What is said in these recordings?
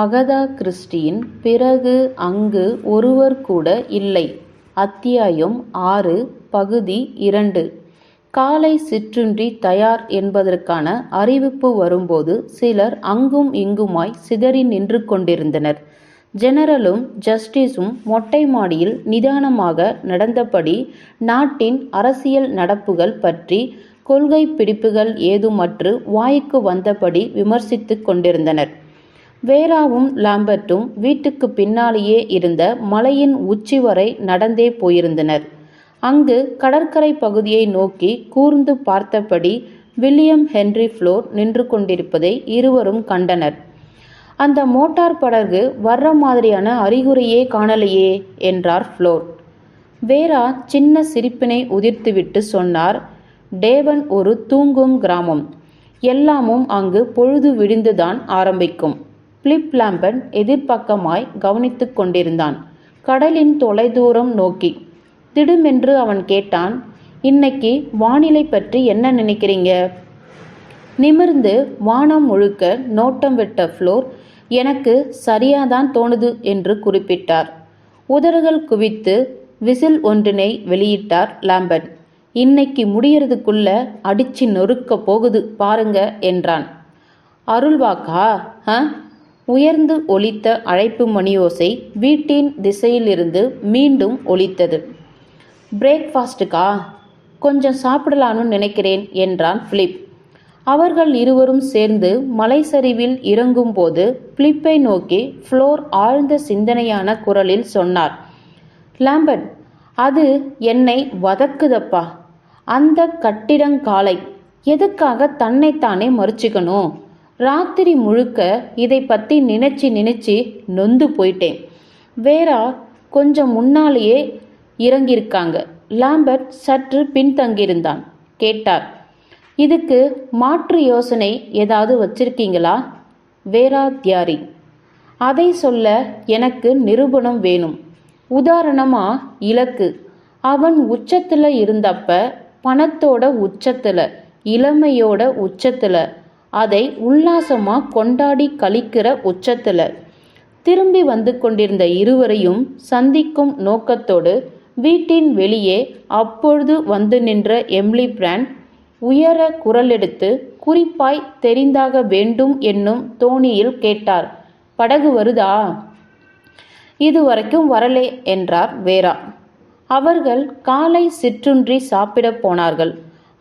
Agatha கிறிஸ்டியின் பிறகு அங்கு ஒருவர் கூட இல்லை. அத்தியாயம் ஆறு பகுதி இரண்டு. காலை சிற்றுண்டி தயார் என்பதற்கான அறிவிப்பு வரும்போது சிலர் அங்கும் இங்குமாய் சிதறி நின்று கொண்டிருந்தனர். ஜெனரலும் ஜஸ்டிஸும் மொட்டை மாடியில் நிதானமாக நடந்தபடி நாட்டின் அரசியல் நடப்புகள் பற்றி கொள்கை பிடிப்புகள் ஏதுமற்று வாய்க்கு வந்தபடி விமர்சித்துக் கொண்டிருந்தனர். வேராவும் லாம்பர்ட்டும் வீட்டுக்கு பின்னாலேயே இருந்த மலையின் உச்சி வரை நடந்தே போயிருந்தனர். அங்கு கடற்கரை பகுதியை நோக்கி கூர்ந்து பார்த்தபடி வில்லியம் ஹென்றி ஃப்ளோர் நின்று கொண்டிருப்பதை இருவரும் கண்டனர். அந்த மோட்டார் படகு வர்ற மாதிரியான அறிகுறியே காணலையே என்றார் ஃப்ளோர். வேரா சின்ன சிரிப்பினை உதிர்த்துவிட்டு சொன்னார் டேவன் ஒரு தூங்கும் கிராமம். எல்லாமும் அங்கு பொழுது விடிந்துதான் ஆரம்பிக்கும். பிலிப் லாம்பன் எதிர்ப்பக்கமாய் கவனித்து கொண்டிருந்தான். கடலின் தொலைதூரம் நோக்கி. திடுமென்று அவன் கேட்டான் இன்னைக்கு வானிலை பற்றி என்ன நினைக்கிறீங்க? நிமிர்ந்து வானம் முழுக்க நோட்டம் விட்ட ஃப்ளோர் எனக்கு சரியாதான் தோணுது என்று குறிப்பிட்டார். உதறுகள் குவித்து விசில் ஒன்றினை வெளியிட்டார் லாம்பன் இன்னைக்கு முடியறதுக்குள்ள அடிச்சு நொறுக்க போகுது பாருங்க என்றான். அருள்வாக்கா ஆ உயர்ந்து ஒலித்த அழைப்பு மணியோசை வீட்டின் திசையிலிருந்து மீண்டும் ஒலித்தது. பிரேக்ஃபாஸ்ட்டுக்கா கொஞ்சம் சாப்பிடலான்னு நினைக்கிறேன் என்றான் பிலிப். அவர்கள் இருவரும் சேர்ந்து மலை சரிவில் இறங்கும்போது பிலிப்பை நோக்கி ஃப்ளோர் ஆழ்ந்த சிந்தனையான குரலில் சொன்னார் லாம்பன் அது என்னை வதக்குதப்பா. அந்த கட்டிடங்காலை எதுக்காக தன்னைத்தானே மறுச்சிக்கணும்? ராத்திரி முழுக்க இதை பற்றி நினச்சி நினச்சி நொந்து போயிட்டேன். வேறா கொஞ்சம் முன்னாலேயே இறங்கியிருக்காங்க. லாம்பர்ட் சற்று பின்தங்கியிருந்தான். கேட்டார் இதுக்கு மாற்று யோசனை ஏதாவது வச்சிருக்கீங்களா? வேரா தியாரி அதை சொல்ல எனக்கு நிரூபணம் வேணும். உதாரணமா இலக்கு. அவன் உச்சத்தில் இருந்தப்ப பணத்தோட உச்சத்தில் இளமையோட உச்சத்தில் அதை உல்லாசமாக கொண்டாடி கழிக்கிற உச்சத்தில். திரும்பி வந்து கொண்டிருந்த இருவரையும் சந்திக்கும் நோக்கத்தோடு வீட்டின் வெளியே அப்பொழுது வந்து நின்ற எம்லி பிராண்ட் உயர குரலெடுத்து குறிப்பாய் தெரிந்தாக வேண்டும் என்னும் தோணியில் கேட்டார். படகு வருதா? இதுவரைக்கும் வரலே என்றார் வேரா அவர்கள் காலை சிற்றுன்றி சாப்பிடப் போனார்கள்.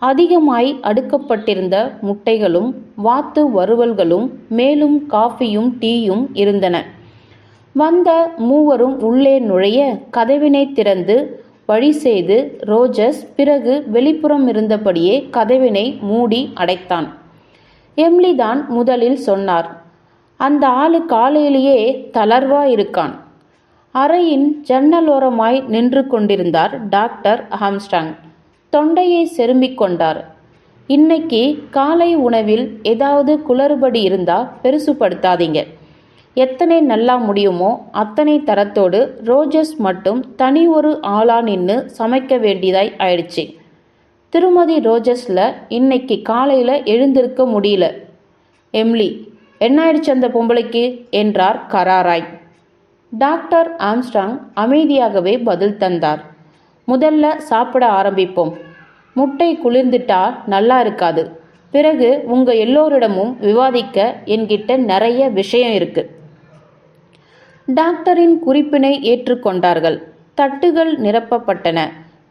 அதிகமாய் அடுக்கப்பட்டிருந்த முட்டைகளும் வாத்து வறுவல்களும் மேலும் காஃபியும் டீயும் இருந்தன. வந்த மூவரும் உள்ளே நுழைய கதவினை திறந்து வழி செய்து ரோஜஸ் பிறகு வெளிப்புறம் இருந்தபடியே கதவினை மூடி அடைத்தான். எம்லி தான் முதலில் சொன்னார் அந்த ஆளு காலையிலேயே தளர்வா இருக்கான். அறையின் ஜன்னலோரமாய் நின்று கொண்டிருந்தார் டாக்டர் ஹாம்ஸ்டாங். தொண்டையை செரும்பிக் கொண்டார். இன்னைக்கு காலை உணவில் ஏதாவது குளறுபடி இருந்தா பெருசுப்படுத்தாதீங்க எத்தனை நல்லா முடியுமோ அத்தனை தரத்தோடு ரோஜஸ் மட்டும் தனி ஒரு ஆளா நின்று சமைக்க வேண்டியதாய் ஆயிடுச்சு. திருமதி ரோஜஸில் இன்னைக்கு காலையில் எழுந்திருக்க முடியல. எம்லி என்ன ஆயிடுச்சு அந்த பொம்பளைக்கு? என்றார் கராராய். டாக்டர் ஆம்ஸ்டாங் அமைதியாகவே பதில் தந்தார். முதல்ல சாப்பிட ஆரம்பிப்போம். முட்டை குளிர்ந்துட்டா நல்லா இருக்காது. பிறகு உங்க எல்லோரிடமும் விவாதிக்க என்கிட்ட நிறைய விஷயம் இருக்கு. டாக்டரின் குறிப்பினை ஏற்றுக்கொண்டார்கள் தட்டுகள் நிரப்பப்பட்டன.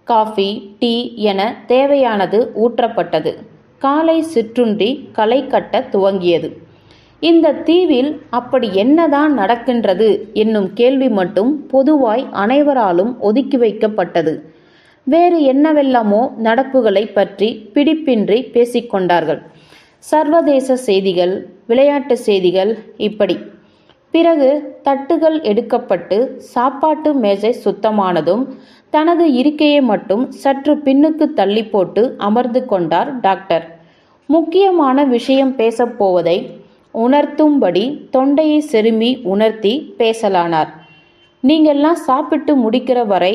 காஃபி டீ என தேவையானது ஊற்றப்பட்டது. காலை சிற்றுண்டி களை கட்ட துவங்கியது. இந்த தீவில் அப்படி என்னதான் நடக்கின்றது என்னும் கேள்வி மட்டும் பொதுவாய் அனைவராலும் ஒதுக்கி வைக்கப்பட்டது. வேறு என்னவெல்லாமோ நடப்புகளை பற்றி பிடிப்பின்றி பேசிக்கொண்டார்கள். சர்வதேச செய்திகள் விளையாட்டு செய்திகள் இப்படி. பிறகு தட்டுகள் எடுக்கப்பட்டு சாப்பாட்டு மேஜை சுத்தமானதும் தனது இருக்கையை மட்டும் சற்று பின்னுக்கு தள்ளி போட்டு அமர்ந்து கொண்டார் டாக்டர். முக்கியமான விஷயம் பேசப்போவதை உணர்த்தும்படி தொண்டையை செருமி உணர்த்தி பேசலானார். நீங்கள்லாம் சாப்பிட்டு முடிக்கிற வரை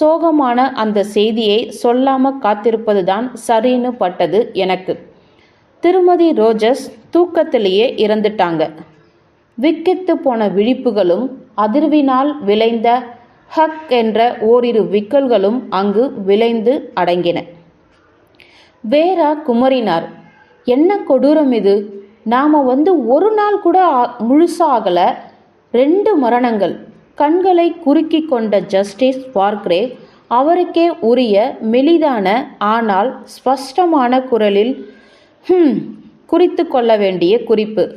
சோகமான அந்த செய்தியை சொல்லாம காத்திருப்பதுதான் சரின்னு பட்டது எனக்கு. திருமதி ரோஜஸ் தூக்கத்திலேயே இறந்துட்டாங்க. விக்கித்து போன விழிப்புகளும் அதிர்வினால் விளைந்த ஹக் என்ற ஓரிரு விக்கல்களும் அங்கு விளைந்து அடங்கின. வேரா குமரினார் என்ன கொடூரம் இது? நாம வந்து ஒரு நாள் கூட முழுசாகல ரெண்டு மரணங்கள். கண்களை குறுக்கி கொண்ட ஜஸ்டிஸ் பார்க்ரேவ் அவருக்கே உரிய மெலிதான ஆனால் ஸ்பஷ்டமான குரலில் ஹம் குறித்து கொள்ள வேண்டிய குறிப்பு.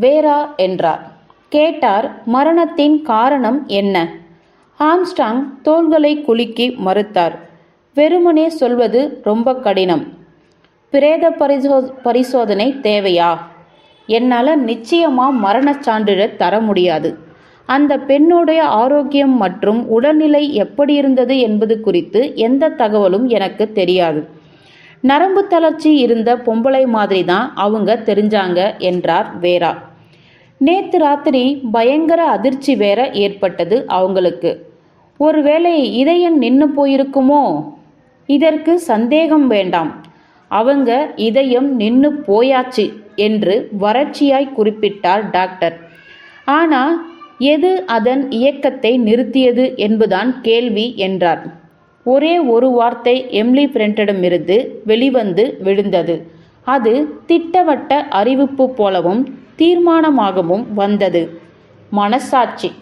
வேரா என்றார். கேட்டார் மரணத்தின் காரணம் என்ன? ஆம்ஸ்டாங் தோள்களை குலுக்கி மறுத்தார். வெறுமனே சொல்வது ரொம்ப கடினம். பிரேத பரிசோ பரிசோதனை தேவையா? என்னால் நிச்சயமாக மரணச் சான்றிதழ் தர முடியாது. அந்த பெண்ணுடைய ஆரோக்கியம் மற்றும் உடல்நிலை எப்படி இருந்தது என்பது குறித்து எந்த தகவலும் எனக்கு தெரியாது. நரம்பு தளர்ச்சி இருந்த பொம்பளை மாதிரி தான் அவங்க தெரிஞ்சாங்க என்றார் வேரா. நேத்து ராத்திரி பயங்கர அதிர்ச்சி வேற ஏற்பட்டது அவங்களுக்கு. ஒருவேளை இதயம் நின்று போயிருக்குமோ? இதற்கு சந்தேகம் வேண்டாம். அவங்க இதயம் நின்று போயாச்சு என்று வறட்சியாய் குறிப்பிட்டார் டாக்டர். ஆனால் எது அதன் இயக்கத்தை நிறுத்தியது என்பதுதான் கேள்வி என்றார். ஒரே ஒரு வார்த்தை எம்லி பிரிண்டிடமிருந்து வெளிவந்து விழுந்தது. அது திட்டவட்ட அறிவிப்பு போலவும் தீர்மானமாகவும் வந்தது. மனசாட்சி.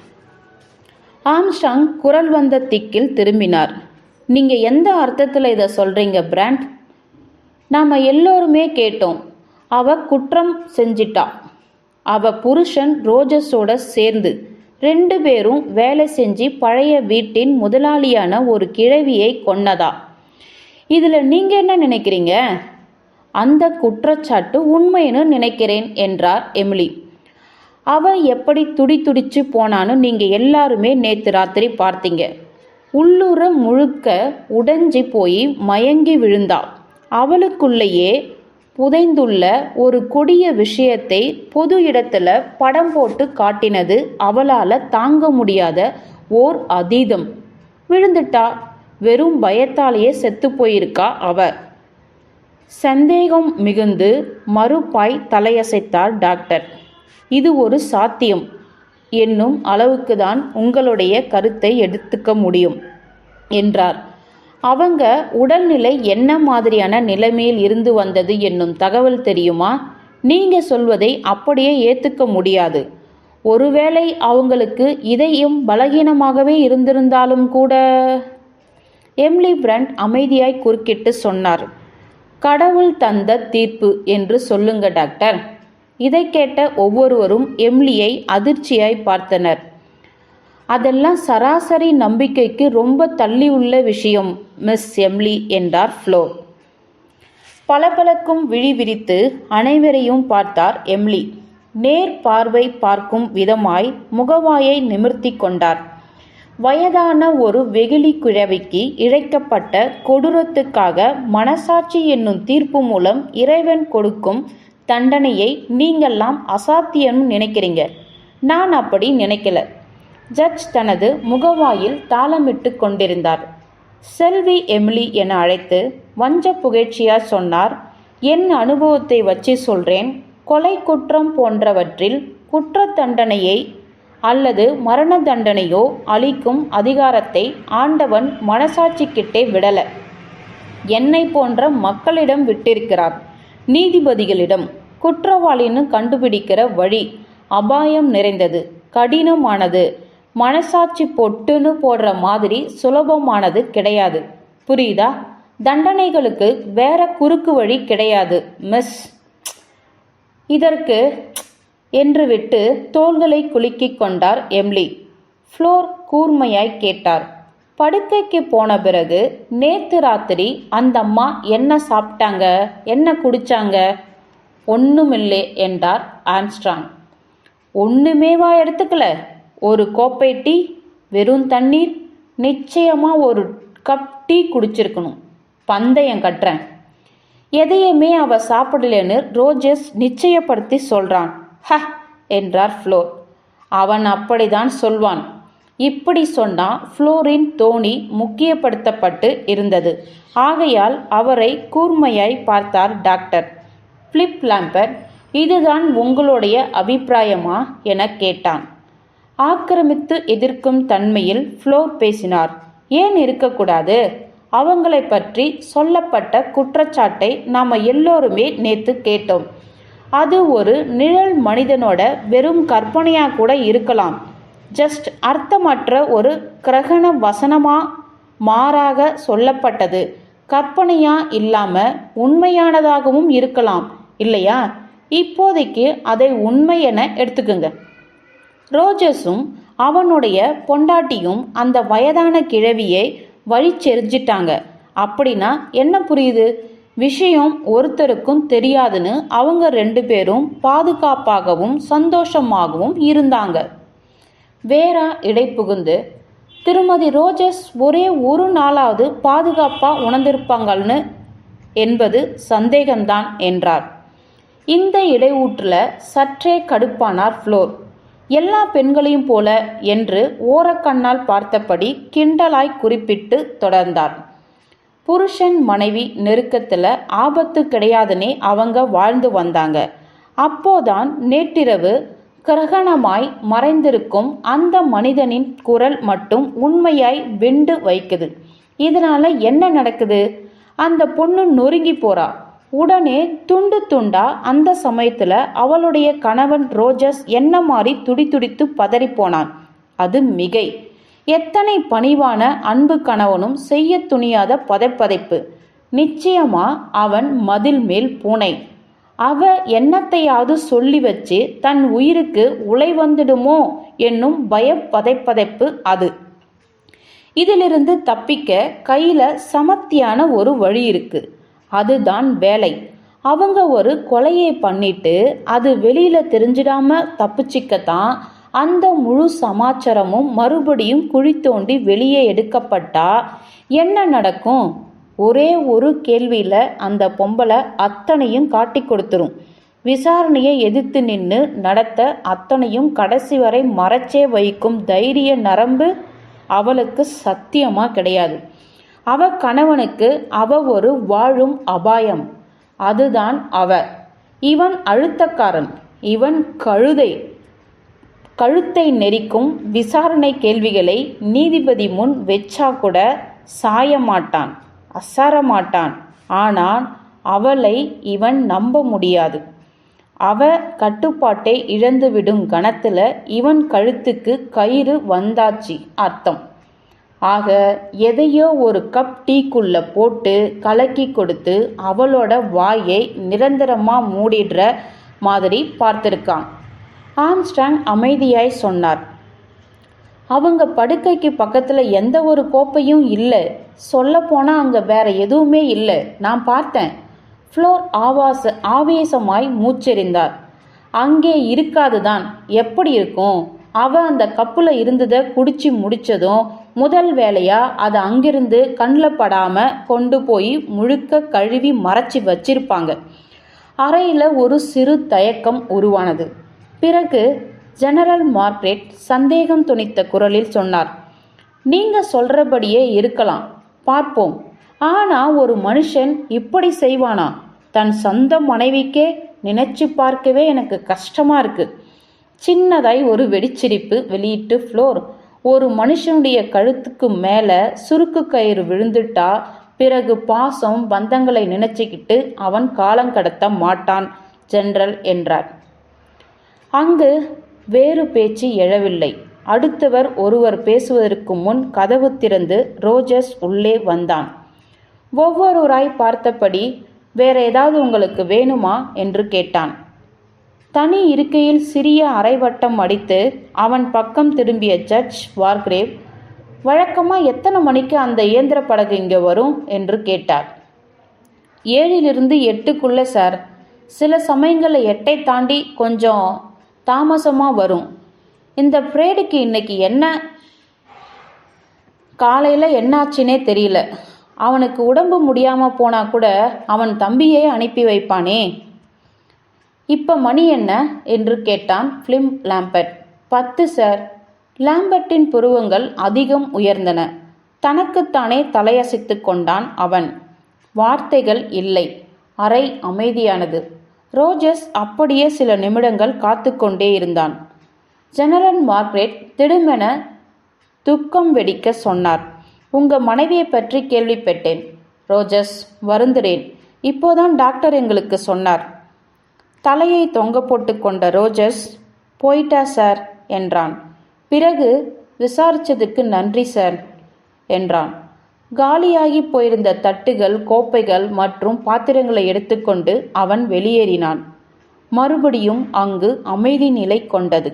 ஆம்ஸ்டாங் குரல் வந்த திக்கில் திரும்பினார். நீங்க எந்த அர்த்தத்தில் இதை சொல்றீங்க பிராண்ட்? நாம எல்லோருமே கேட்டோம். அவ குற்றம் செஞ்சிட்டா. அவ புருஷன் ரோஜஸோட சேர்ந்து ரெண்டு பேரும் வேலை செஞ்சு பழைய வீட்டின் முதலாளியான ஒரு கிழவியை கொன்னதா. இதில் நீங்கள் என்ன நினைக்கிறீங்க? அந்த குற்றச்சாட்டு உண்மைன்னு நினைக்கிறேன் என்றார் எமிலி. அவ எப்படி துடி துடிச்சு போனான்னு நீங்கள் எல்லாருமே நேற்று ராத்திரி பார்த்தீங்க. உள்ளுர முழுக்க உடைஞ்சி போய் மயங்கி விழுந்தா. அவளுக்குள்ளேயே புதைந்துள்ள ஒரு கொடிய விஷயத்தை பொது இடத்துல படம் போட்டு காட்டினது அவளால தாங்க முடியாத ஓர் அதீதம். விழுந்துட்டா? வெறும் பயத்தாலேயே செத்து போயிருக்கா அவ. சந்தேகம் மிகுந்து மறுபாய் தலையசைத்தார் டாக்டர். இது ஒரு சாத்தியம். என்னும் அளவுக்கு தான் உங்களுடைய கருத்தை எடுத்துக்க முடியும் என்றார். அவங்க உடல்நிலை என்ன மாதிரியான நிலைமையில் இருந்து வந்தது என்னும் தகவல் தெரியுமா? நீங்க சொல்வதை அப்படியே ஏத்துக்க முடியாது. ஒருவேளை அவங்களுக்கு இதயம் பலகீனமாகவே இருந்திருந்தாலும் கூட. எம்லி பிரண்ட் அமைதியாய் குறுக்கிட்டு சொன்னார். கடவுள் தந்த தீர்ப்பு என்று சொல்லுங்க டாக்டர். இதை கேட்ட ஒவ்வொருவரும் எம்லியை அதிர்ச்சியாய் பார்த்தனர். அதெல்லாம் சராசரி நம்பிக்கைக்கு ரொம்ப தள்ளி உள்ள விஷயம் மிஸ் எம்லி என்றார் ஃப்ளோ. பளபளக்கும் விழி விரித்து அனைவரையும் பார்த்தார் எம்லி. நேர் பார்வை பார்க்கும் விதமாய் முகவாயை நிமிர்த்தி கொண்டார். வயதான ஒரு வெகுளி கிழவிக்கு இழைக்கப்பட்ட கொடூரத்துக்காக மனசாட்சி என்னும் தீர்ப்பு மூலம் இறைவன் கொடுக்கும் தண்டனையை நீங்கள்லாம் அசாத்தியம்னு நினைக்கிறீங்க. நான் அப்படி நினைக்கல. ஜட்ஜ் தனது முகவாயில் தாளமிட்டு கொண்டிருந்தார். செல்வி எமிலி என அழைத்து வஞ்ச புகழ்ச்சியா சொன்னார். என் அனுபவத்தை வச்சு சொல்றேன். கொலை குற்றம் போன்றவற்றில் குற்ற தண்டனையை அல்லது மரண தண்டனையோ அளிக்கும் அதிகாரத்தை ஆண்டவன் மனசாட்சிக்கிட்டே விடல. என்னை போன்ற மக்களிடம் விட்டிருக்கிறார். நீதிபதிகளிடம் குற்றவாளின்னு கண்டுபிடிக்கிற வழி அபாயம் நிறைந்தது. கடினமானது. மனசாட்சி பொட்டுன்னு போடுற மாதிரி சுலபமானது கிடையாது. புரியுதா? தண்டனைகளுக்கு வேற குறுக்கு வழி கிடையாது மிஸ் இதற்கு என்று விட்டு தோள்களை குலுக்கிக் கொண்டார் எம்லி. ஃப்ளோர் கூர்மையாய் கேட்டார். படுக்கைக்கு போன பிறகு நேத்து ராத்திரி அந்த அம்மா என்ன சாப்பிட்டாங்க? என்ன குடிச்சாங்க? ஒண்ணுமில்லை என்றார் ஆம்ஸ்ட்ராங். ஒண்ணுமேவா எடுத்துக்கல? ஒரு கோப்பை டீ வெறும் தண்ணீர் நிச்சயமாக ஒரு கப் டீ குடிச்சிருக்கணும். பந்தயம் கட்டுறேன். எதையுமே அவ சாப்பிடலன்னு ரோஜஸ் நிச்சயப்படுத்தி சொல்றான். ஹ என்றார் ஃப்ளோர். அவன் அப்படிதான் சொல்வான். இப்படி சொன்னால் ஃப்ளோரின் தோணி முக்கியப்படுத்தப்பட்டு இருந்தது. ஆகையால் அவரை கூர்மையாய் பார்த்தார் டாக்டர். பிலிப் லாம்பர் இதுதான் உங்களுடைய அபிப்பிராயமா? என கேட்டான். ஆக்கிரமித்து எதிர்க்கும் தன்மையில் ஃப்ளோர் பேசினார். ஏன் இருக்கக்கூடாது? அவங்களை பற்றி சொல்லப்பட்ட குற்றச்சாட்டை நாம் எல்லோருமே நேற்று கேட்டோம். அது ஒரு நிழல் மனிதனோட வெறும் கற்பனையா கூட இருக்கலாம். ஜஸ்ட் அர்த்தமற்ற ஒரு கிரகண வசனமா மாறாக சொல்லப்பட்டது. கற்பனையா இல்லாம உண்மையானதாகவும் இருக்கலாம். இல்லையா? இப்போதைக்கு அதை உண்மை என எடுத்துக்கோங்க. ரோஜஸும் அவனுடைய பொண்டாட்டியும் அந்த வயதான கிழவியை வழிச்செறிஞ்சிட்டாங்க அப்படின்னா என்ன புரியுது? விஷயம் ஒருத்தருக்கும் தெரியாதுன்னு அவங்க ரெண்டு பேரும் பாதுகாப்பாகவும் சந்தோஷமாகவும் இருந்தாங்க. வேறா இடை புகுந்து திருமதி ரோஜஸ் ஒரே ஒரு நாளாவது பாதுகாப்பாக உணர்ந்திருப்பாங்கள்னு? என்பது சந்தேகம்தான் என்றார். இந்த இடையூற்றில் சற்றே கடுப்பானார் ஃப்ளோர். எல்லா பெண்களையும் போல என்று ஓரக்கண்ணால் பார்த்தபடி கிண்டலாய் குறிப்பிட்டு தொடர்ந்தார். புருஷன் மனைவி நெருக்கத்தில் ஆபத்து கிடையாதுன்னே அவங்க வாழ்ந்து வந்தாங்க. அப்போதான் நேற்றிரவு கிரகணமாய் மறைந்திருக்கும் அந்த மனிதனின் குரல் மட்டும் உண்மையாய் வெண்டு வைக்குது. இதனால என்ன நடக்குது? அந்த பொண்ணு நொறுங்கி போறா. உடனே துண்டு துண்டா அந்த சமயத்துல அவளுடைய கணவன் ரோஜஸ் என்ன மாதிரி துடி துடித்து போனான். அது மிகை. எத்தனை பணிவான அன்பு கணவனும் செய்ய துணியாத பதைப்பதைப்பு. நிச்சயமா அவன் மதில் மேல் பூனை. அவ என்னத்தையாவது சொல்லி வச்சு தன் உயிருக்கு உலை வந்துடுமோ என்னும் பய பதைப்பதைப்பு அது. இதிலிருந்து தப்பிக்க கையில சமத்தியான ஒரு வழி இருக்குது அதுதான் வேலை. அவங்க ஒரு கொலையை பண்ணிட்டு அது வெளியில தெரிஞ்சிடாம தப்பிச்சிக்கத்தான் அந்த முழு சமாச்சாரமும் மறுபடியும் குழி தோண்டி வெளியே எடுக்கப்பட்டா என்ன நடக்கும்? ஒரே ஒரு கேள்வியில அந்த பொம்பளை அத்தனையும் காட்டி கொடுத்துரும். விசாரணையை எதிர்த்து நின்று நடத்த அத்தனையும் கடைசி வரை மறைச்சே வைக்கும் தைரிய நரம்பு அவளுக்கு சத்தியமா கிடையாது. அவ கணவனுக்கு அவ ஒரு வாழும் அபாயம். அதுதான் அவ. இவன் அழுத்தக்காரன். இவன் கழுதை. கழுத்தை நெரிக்கும் விசாரணை கேள்விகளை நீதிபதி முன் வெச்சா கூட சாய மாட்டான் அசார மாட்டான் ஆனால் அவளை இவன் நம்ப முடியாது. அவ கட்டுப்பாட்டை இழந்துவிடும் கணத்தில் இவன் கழுத்துக்கு கயிறு வந்தாச்சு அர்த்தம். ஆக எதையோ ஒரு கப் டீக்குள்ள போட்டு கலக்கி கொடுத்து அவளோட வாயை நிரந்தரமா மூடிடுற மாதிரி பார்த்துருக்கான். ஆம்ஸ்டாங் அமைதியாய் சொன்னார். அவங்க படுக்கைக்கு பக்கத்தில் எந்த ஒரு கோப்பையும் இல்லை. சொல்லப்போனால் அங்கே வேற எதுவுமே இல்லை. நான் பார்த்தேன். ஃப்ளோர் ஆவாச ஆவேசமாய் மூச்செறிந்தார். அங்கே இருக்காதுதான். எப்படி இருக்கும்? அவ அந்த கப்பில் இருந்ததை குடிச்சு முடிச்சதும் முதல் வேலையா? அதை அங்கிருந்து கண்ணில் படாமல் கொண்டு போய் முழுக்க கழுவி மறைச்சி வச்சிருப்பாங்க. அறையில் ஒரு சிறு தயக்கம் உருவானது. பிறகு ஜெனரல் மார்க்ரெட் சந்தேகம் துணித்த குரலில் சொன்னார் நீங்க சொல்றபடியே இருக்கலாம் பார்ப்போம். ஆனா ஒரு மனுஷன் இப்படி செய்வானா? தன் சொந்த மனைவிக்கே நினைச்சு பார்க்கவே எனக்கு கஷ்டமா இருக்கு. சின்னதாய் ஒரு வெடிச்சிரிப்பு வெளியிட்டு ஃப்ளோர் ஒரு மனுஷனுடைய கழுத்துக்கு மேலே சுருக்கு கயிறு விழுந்துட்டா பிறகு பாசம் பந்தங்களை நினைச்சுக்கிட்டு அவன் காலங்கடத்த மாட்டான் ஜென்ரல் என்றார். அங்கு வேறு பேச்சு எழவில்லை. அடுத்தவர் ஒருவர் பேசுவதற்கு முன் கதவு திறந்து ரோஜர்ஸ் உள்ளே வந்தான். ஒவ்வொருவராய் பார்த்தபடி வேற ஏதாவது உங்களுக்கு வேணுமா? என்று கேட்டான். தனி இருக்கையில் சிறிய அரைவட்டம் அடித்து அவன் பக்கம் திரும்பிய ஜட்ஜ் வார்கிரேவ் வழக்கமாக எத்தனை மணிக்கு அந்த இயந்திர படகு இங்கே வரும்? என்று கேட்டார். ஏழிலிருந்து எட்டுக்குள்ளே சார். சில சமயங்களில் எட்டை தாண்டி கொஞ்சம் தாமசமாக வரும். இந்த பிரேடுக்கு இன்னைக்கு என்ன? காலையில் என்னாச்சுனே தெரியல. அவனுக்கு உடம்பு முடியாமல் போனால் கூட அவன் தம்பியே அனுப்பி வைப்பானே. இப்போ மணி என்ன? என்று கேட்டான் ஃபிலிம் லாம்பர்ட் பத்து சார். லாம்பர்ட்டின் புருவங்கள் அதிகம் உயர்ந்தன. தனக்குத்தானே தலையசைத்து கொண்டான் அவன். வார்த்தைகள் இல்லை. அறை அமைதியானது. ரோஜஸ் அப்படியே சில நிமிடங்கள் காத்து கொண்டே இருந்தான். ஜெனரல் மார்க்ரெட் திடுமென துக்கம் வெடிக்க சொன்னார். உங்க மனைவியை பற்றி கேள்விப்பட்டேன். ரோஜஸ் வருந்துறேன். இப்போதான் டாக்டர் எங்களுக்கு சொன்னார். தலையை தொங்க போட்டு கொண்ட ரோஜர்ஸ் போயிட்டா சார் என்றான். பிறகு விசாரிச்சதுக்கு நன்றி சார் என்றான். காலியாகி போயிருந்த தட்டுகள் கோப்பைகள் மற்றும் பாத்திரங்களை எடுத்துக்கொண்டு அவன் வெளியேறினான். மறுபடியும் அங்கு அமைதி நிலை கொண்டது.